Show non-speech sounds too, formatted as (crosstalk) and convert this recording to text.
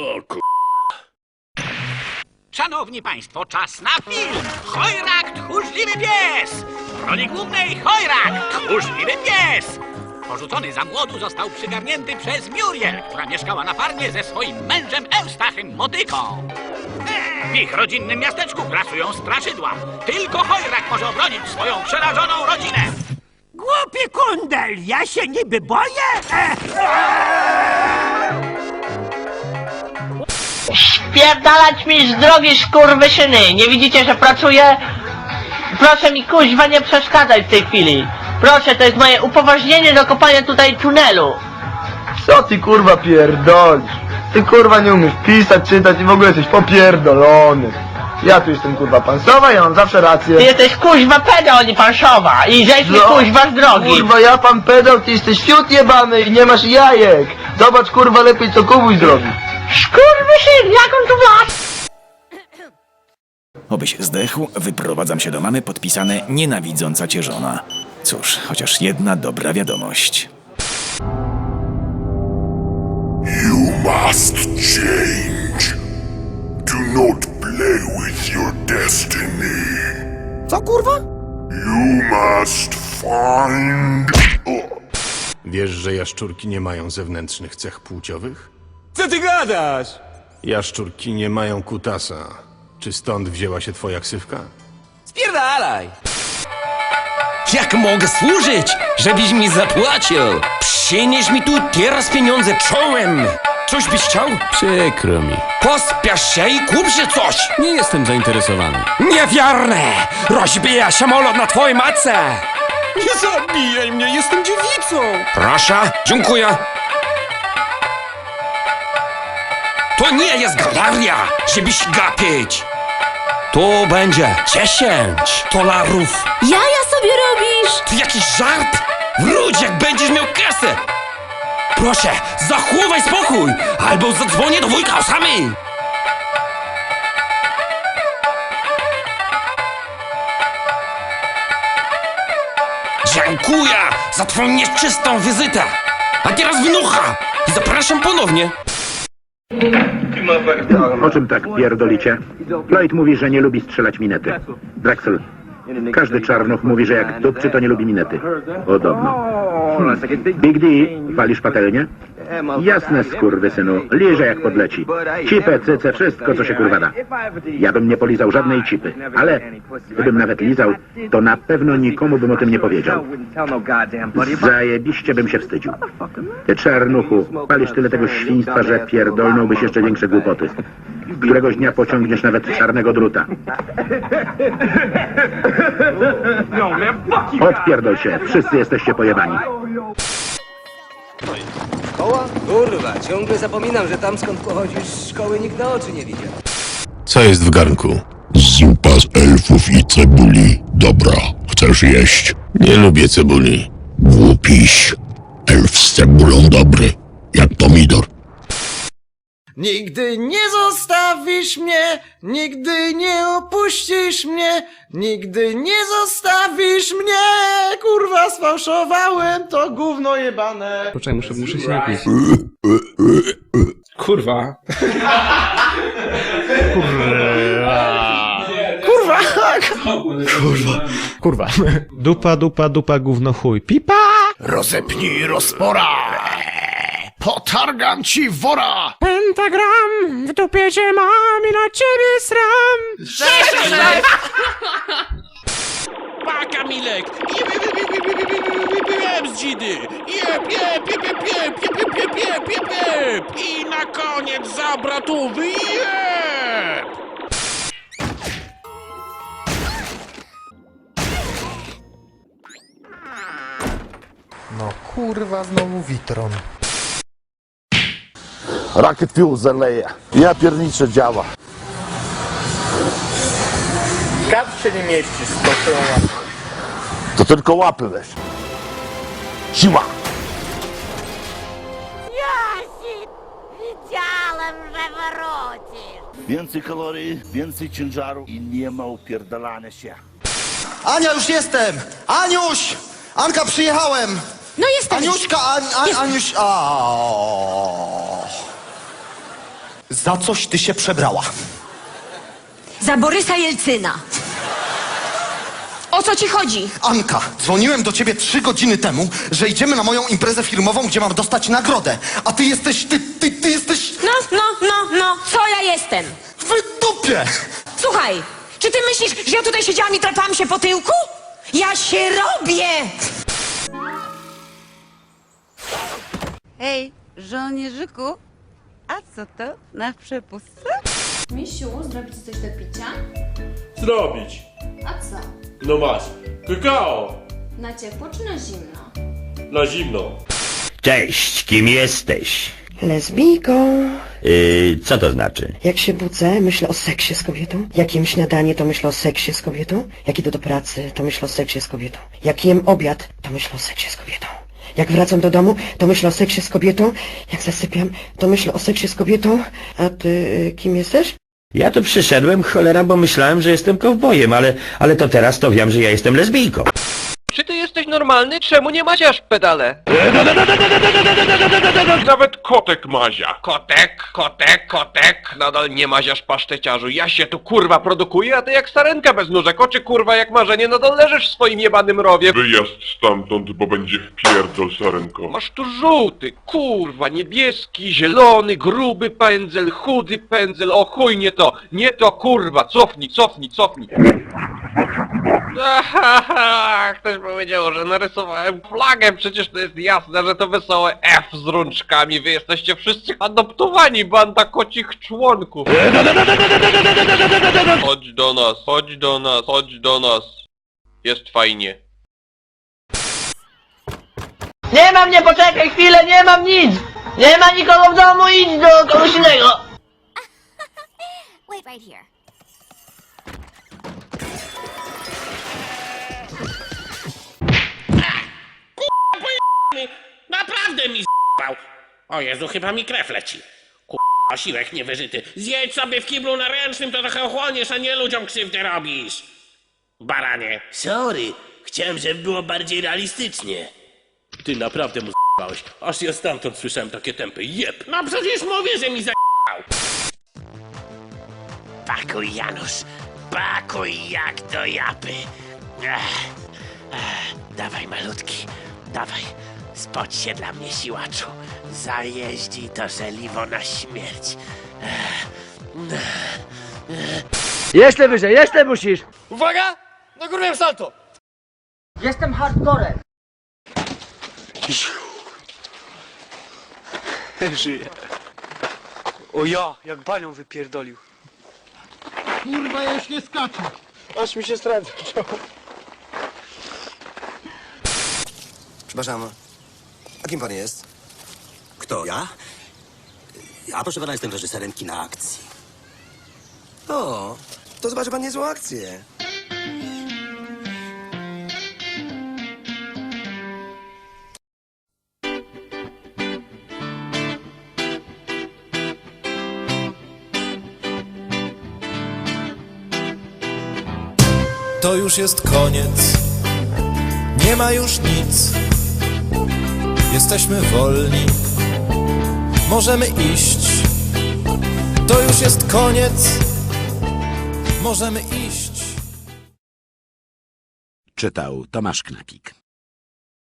O ku... Szanowni Państwo, czas na film! Chojrak, tchórzliwy pies! W roli głównej Chojrak, tchórzliwy pies! Porzucony za młodu został przygarnięty przez Muriel, która mieszkała na farmie ze swoim mężem Eustachem Motyką. W ich rodzinnym miasteczku grasują straszydła. Tylko Chojrak może obronić swoją przerażoną rodzinę. Głupi kundel, ja się niby boję? E, Spierdalać mi z drogi, skurwysyny! Nie widzicie, że pracuję? Proszę mi kuźwa nie przeszkadzać w tej chwili. Proszę, to jest moje upoważnienie do kopania tutaj tunelu. Co ty kurwa pierdolisz? Ty kurwa nie umiesz pisać, czytać i w ogóle jesteś popierdolony. Ja tu jestem kurwa pansowa, ja mam zawsze Ty rację. jesteś kuźwa pedał, nie panszowa. I zejdź mi No, kuźwa z drogi. Kurwa ja pan pedał, ty jesteś fiut jebany i nie masz jajek. Zobacz kurwa lepiej co Kubuś zrobi. Skurwysyn, jak on? Obyś zdechł, wyprowadzam się do mamy podpisane nienawidząca cię żona. Cóż, chociaż jedna dobra wiadomość. You must change. Do not play with your destiny. Co kurwa? You must find... Wiesz, że jaszczurki nie mają zewnętrznych cech płciowych? Co ty gadasz? Jaszczurki nie mają kutasa. Czy stąd wzięła się twoja ksywka? Spierdalaj! Jak mogę służyć, żebyś mi zapłacił? Przynieś mi tu teraz pieniądze czołem! Coś byś chciał? Przykro mi. Pospiesz się i kup się coś! Nie jestem zainteresowany. Niewiarne! Rozbija samolot na twojej matce! Nie zabijaj mnie, jestem dziewicą! Proszę, dziękuję! To nie jest galeria, żebyś gapić! To będzie 10 dolarów! Jaja sobie robisz? To jakiś żart? Wróć, jak będziesz miał kasę! Proszę, zachowaj spokój, albo zadzwonię do wujka Osamy! Dziękuję za twoją nieczystą wizytę! A teraz wynucha! I zapraszam ponownie! O czym tak pierdolicie? Floyd mówi, że nie lubi strzelać minety. Drexel, każdy czarnuch mówi, że jak dupczy, to nie lubi minety. Podobno. Big D, walisz patelnię? Jasne, skurwysynu, liże jak podleci. Cipę, cyce, wszystko, co się kurwa da. Ja bym nie polizał żadnej cipy, ale gdybym nawet lizał, to na pewno nikomu bym o tym nie powiedział. Zajebiście bym się wstydził. Ty czarnuchu, palisz tyle tego świństwa, że pierdolnąłbyś jeszcze większe głupoty. Któregoś dnia pociągniesz nawet czarnego druta. Odpierdol się, wszyscy jesteście pojebani. Szkoła? Kurwa, ciągle zapominam, że tam skąd pochodzisz z szkoły nikt na oczy nie widział. Co jest w garnku? Zupa z elfów i cebuli. Dobra, chcesz jeść? Nie lubię cebuli. Głupiś. Elf z cebulą dobry, jak pomidor. Nigdy nie zostawisz mnie, nigdy nie opuścisz mnie, nigdy nie zostawisz mnie, kurwa sfałszowałem to gówno jebane. Poczekaj, muszę, muszę się napić. Kurwa. Kurwa. Dupa, dupa, dupa, gówno chuj. Pipa! Rozepnij rozpora. Potargam ci wora. Pentagram, w dupie cię mam i na ciebie sram. Pa, Kamilek! Jeb z dzidy! Jeb, jeb, jeb, jeb, jeb, jeb, jeb, jeb, jeb, jeb! I na koniec jeb! No kurwa, znowu Witron. Rocket Fuel zaleje. Ja pierniczę działa. Kat się nie mieści z kościoła. To tylko łapy weź. Siła. Ясі, wiedziałem, że wrócisz. Więcej kalorii, więcej ciężaru i nie ma upierdalania się. Ania, już jestem! Aniuś! Anka, przyjechałem! No jestem. Aniuszka, An, An, Aniuś... A. Za coś ty się przebrała. Za Borysa Jelcyna. O co ci chodzi? Anka, dzwoniłem do ciebie trzy godziny temu, że idziemy na moją imprezę firmową, gdzie mam dostać nagrodę. A ty jesteś, ty, ty, ty jesteś No, no, no, no, co ja jestem? w dupie! Słuchaj, czy ty myślisz, że ja tutaj siedziałam i trapałam się po tyłku? Ja się robię! Hej, żołnierzyku, a co to na przepustce? Misiu, zrobić coś do picia? Zrobić. A co? No masz. Kakao. Na ciepło czy na zimno? Na zimno. Cześć, kim jesteś? Lesbijką. Yy, co to znaczy? Jak się budzę, myślę o seksie z kobietą. Jak jem śniadanie, to myślę o seksie z kobietą. Jak idę do pracy, to myślę o seksie z kobietą. Jak jem obiad, to myślę o seksie z kobietą. Jak wracam do domu, to myślę o seksie z kobietą. Jak zasypiam, to myślę o seksie z kobietą. A ty y, kim jesteś? Ja tu przyszedłem, cholera, bo myślałem, że jestem kowbojem, ale, ale to teraz to wiem, że ja jestem lesbijką. Czy jesteś normalny? Czemu nie maziasz pedale? Nawet kotek mazia. Kotek, kotek, kotek. Nadal nie maziasz paszteciarzu. Ja się tu kurwa produkuję, a ty jak sarenka bez nóżek. Oczy kurwa jak marzenie, nadal leżysz w swoim jebanym rowie. Wyjazd stamtąd, bo będzie wpierdol sarenko. Masz tu żółty, kurwa, niebieski, zielony, gruby pędzel, chudy pędzel, o chuj nie to, nie to kurwa, cofnij, cofnij, cofnij. (laughs) Ahaha, Ktoś powiedział, że narysowałem flagę, przecież to jest jasne, że to wesołe F z rączkami, wy jesteście wszyscy adoptowani, banda kocich członków. Chodź do nas, chodź do nas, chodź do nas. Jest fajnie. Nie mam, nie poczekaj chwilę, nie mam nic! Nie ma nikogo w domu, idź do kogoś innego! (laughs) Wait right here. Naprawdę mi z***ał. O Jezu, chyba mi krew leci. K***a, siłek niewyżyty. Zjedź sobie w kiblu na ręcznym, to trochę ochłoniesz, a nie ludziom krzywdę robisz. Baranie. Sorry, chciałem, żeby było bardziej realistycznie. Ty naprawdę mu z***ałeś. Aż ja stamtąd słyszałem takie tempy. Jep. No przecież mówię, że mi za***ał. Pakuj, Janusz. Pakuj jak do japy. Ech, ech, dawaj, malutki. Dawaj. Spocz się dla mnie, siłaczu. Zajeździ to żeliwo na śmierć. Jeszcze wyżej, jeszcze musisz! Uwaga! Na górę salto! Jestem hardcorem. Żyje. O ja, jak panią wypierdolił. Kurwa, ja już nie skaczę. Aż mi się stręt Przepraszam, a kim pan jest? Kto, ja? Ja, proszę pana, jestem reżyserem kina akcji. O, to zobaczy pan niezłą akcję. To już jest koniec. Nie ma już nic. Jesteśmy wolni. Możemy iść. To już jest koniec. Możemy iść. Czytał Tomasz Knapik.